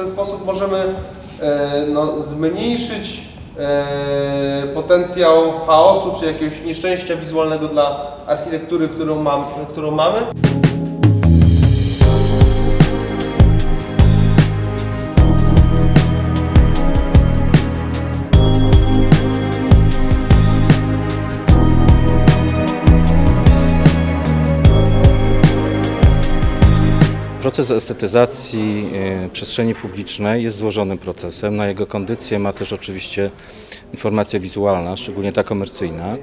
ten sposób możemy e, no, zmniejszyć e, potencjał chaosu czy jakiegoś nieszczęścia wizualnego dla architektury, którą, mam, którą mamy. Proces estetyzacji e, przestrzeni publicznej jest złożonym procesem. Na jego kondycję ma też oczywiście informacja wizualna, szczególnie ta komercyjna.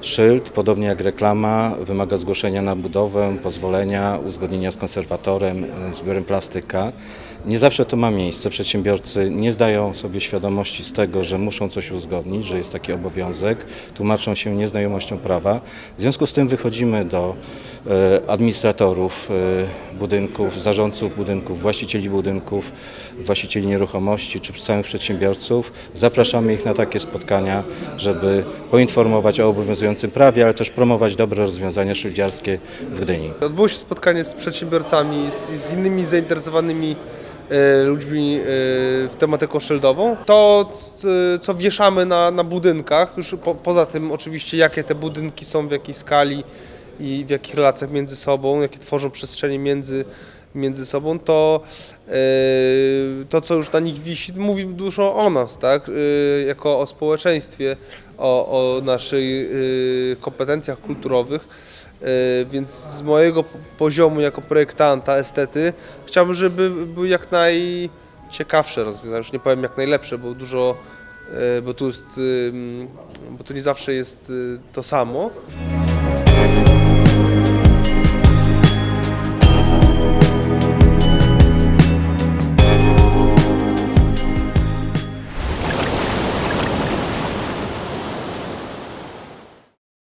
Szyld, podobnie jak reklama, wymaga zgłoszenia na budowę, pozwolenia, uzgodnienia z konserwatorem, z biurem plastyka. Nie zawsze to ma miejsce. Przedsiębiorcy nie zdają sobie świadomości z tego, że muszą coś uzgodnić, że jest taki obowiązek. Tłumaczą się nieznajomością prawa. W związku z tym wychodzimy do e, administratorów e, budynków, zarządców budynków, właścicieli budynków, właścicieli nieruchomości czy samych przedsiębiorców. Zapraszamy ich na takie spotkania, żeby poinformować o obowiązującym prawie, ale też promować dobre rozwiązania szyldziarskie w Gdyni. Odbyło się spotkanie z przedsiębiorcami, z, z innymi zainteresowanymi e, ludźmi e, w tematyką szyldową. To, co wieszamy na, na budynkach, już po, poza tym oczywiście jakie te budynki są, w jakiej skali i w jakich relacjach między sobą, jakie tworzą przestrzenie między, między sobą, to e, to, co już na nich wisi, mówi dużo o nas, tak? E, jako o społeczeństwie, o, o naszych e, kompetencjach kulturowych. E, Więc z mojego poziomu jako projektanta, estety, chciałbym, żeby były jak najciekawsze rozwiązania. Już nie powiem jak najlepsze, bo dużo, bo tu jest, bo tu nie zawsze jest y, to samo.